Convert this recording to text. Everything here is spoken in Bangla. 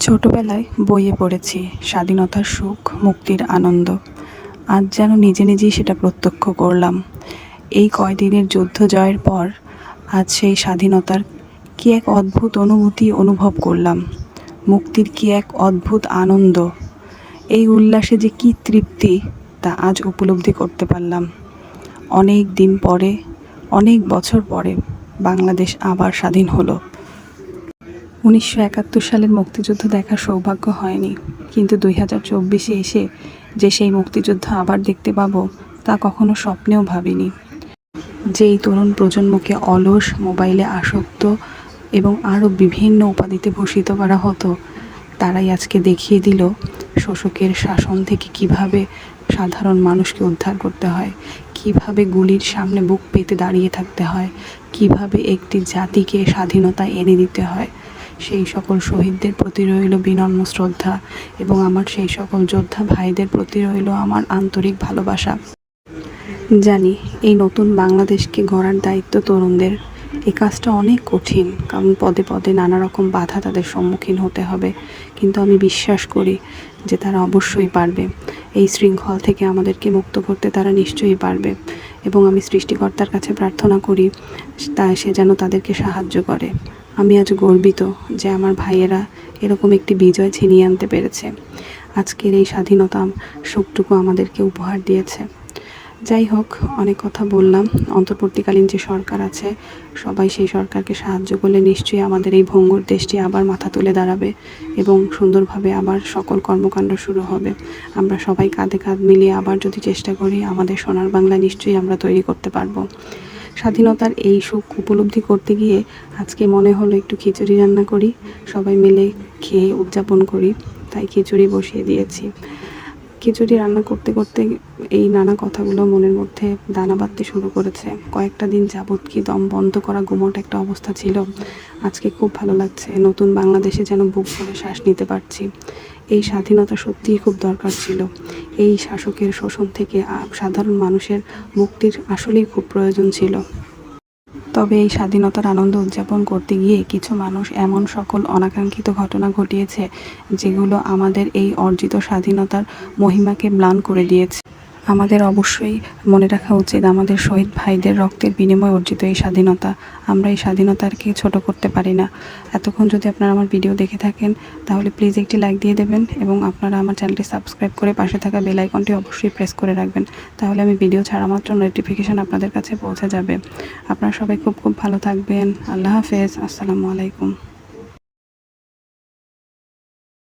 ছোটবেলায় বইয়ে পড়েছি স্বাধীনতার সুখ, মুক্তির আনন্দ। আজ যেন নিজে নিজেই সেটা প্রত্যক্ষ করলাম। এই কয়দিনের যুদ্ধ জয়ের পর আজ সেই স্বাধীনতার কী এক অদ্ভুত অনুভূতি অনুভব করলাম। মুক্তির কী এক অদ্ভুত আনন্দ। এই উল্লাসে যে কী তৃপ্তি তা আজ উপলব্ধি করতে পারলাম। অনেক দিন পরে, অনেক বছর পরে বাংলাদেশ আবার স্বাধীন হলো। উনিশশো একাত্তর সালের মুক্তিযুদ্ধ দেখার সৌভাগ্য হয়নি। কিন্তু দুই হাজার চব্বিশে এসে যে সেই মুক্তিযুদ্ধ আবার দেখতে পাবো, তা কখনো স্বপ্নেও ভাবিনি। যেই তরুণ প্রজন্মকে অলস, মোবাইলে আসক্ত এবং আরও বিভিন্ন উপাধিতে ভূষিত করা হতো, তারাই আজকে দেখিয়ে দিল শোষকের শাসন থেকে কীভাবে সাধারণ মানুষকে উদ্ধার করতে হয়, কীভাবে গুলির সামনে বুক পেতে দাঁড়িয়ে থাকতে হয়, কীভাবে একটি জাতিকে স্বাধীনতা এনে দিতে হয় সেই সকল শহীদদের প্রতি রইল বিনম্র শ্রদ্ধা এবং আমার সেই সকল যোদ্ধা ভাইদের প্রতি রইল আমার আন্তরিক ভালোবাসা। জানি এই নতুন বাংলাদেশকে গড়ার দায়িত্ব তরুণদের। এই কাজটা অনেক কঠিন, কারণ পদে পদে নানা রকম বাধা তাদের সম্মুখীন হতে হবে। কিন্তু আমি বিশ্বাস করি যে তারা অবশ্যই পারবে। এই শৃঙ্খল থেকে আমাদেরকে মুক্ত করতে তারা নিশ্চয়ই পারবে এবং আমি সৃষ্টিকর্তার কাছে প্রার্থনা করি, তা সে যেন তাদেরকে সাহায্য করে। আমি আজ গর্বিত যে আমার ভাইয়েরা এরকম একটি বিজয় ছিনিয়ে আনতে পেরেছে। আজকের এই স্বাধীনতা সুখটুকু আমাদেরকে উপহার দিয়েছে। যাই হোক, অনেক কথা বললাম। অন্তর্বর্তীকালীন যে সরকার আছে, সবাই সেই সরকারকে সাহায্য করলে নিশ্চয়ই আমাদের এই ভঙ্গুর দেশটি আবার মাথা তুলে দাঁড়াবে এবং সুন্দরভাবে আবার সকল কর্মকাণ্ড শুরু হবে। আমরা সবাই কাঁধে কাঁধ মিলিয়ে আবার যদি চেষ্টা করি, আমাদের সোনার বাংলা নিশ্চয়ই আমরা তৈরি করতে পারব। স্বাধীনতার এই সুখ উপলব্ধি করতে গিয়ে আজকে মনে হলো একটু খিচুড়ি রান্না করি। সবাই মিলে খেয়ে উদযাপন করি। তাই খিচুড়ি বসিয়ে দিয়েছি। খিচুড়ি রান্না করতে করতে এই নানা কথাগুলো মনের মধ্যে দানা বাঁধতে শুরু করেছে। কয়েকটা দিন যাবৎ কি দম বন্ধ করা গুমট একটা অবস্থা ছিল। আজকে খুব ভালো লাগছে, নতুন বাংলাদেশে যেন বুক ভরে শ্বাস নিতে পারছি। এই স্বাধীনতা সত্যিই খুব দরকার ছিল। এই শাসকের শোষণ থেকে সাধারণ মানুষের মুক্তির আসলেই খুব প্রয়োজন ছিল। তবে এই স্বাধীনতার আনন্দ উদযাপন করতে গিয়ে কিছু মানুষ এমন সকল অনাকাঙ্ক্ষিত ঘটনা ঘটিয়েছে, যেগুলো আমাদের এই অর্জিত স্বাধীনতার মহিমাকে ম্লান করে দিয়েছে। আমাদের অবশ্যই মনে রাখা উচিত আমাদের শহীদ ভাইদের রক্তের বিনিময়ে অর্জিত এই স্বাধীনতা। আমরা এই স্বাধীনতাকে ছোট করতে পারি না। এতক্ষণ যদি আপনারা আমার ভিডিও দেখে থাকেন, তাহলে প্লিজ একটি লাইক দিয়ে দেবেন এবং আপনারা আমার চ্যানেলটি সাবস্ক্রাইব করে পাশে থাকা বেল আইকনটি অবশ্যই প্রেস করে রাখবেন। তাহলে আমি ভিডিও ছাড়া মাত্র নোটিফিকেশান আপনাদের কাছে পৌঁছে যাবে। আপনারা সবাই খুব খুব ভালো থাকবেন। আল্লাহ হাফেজ। আসসালামু আলাইকুম।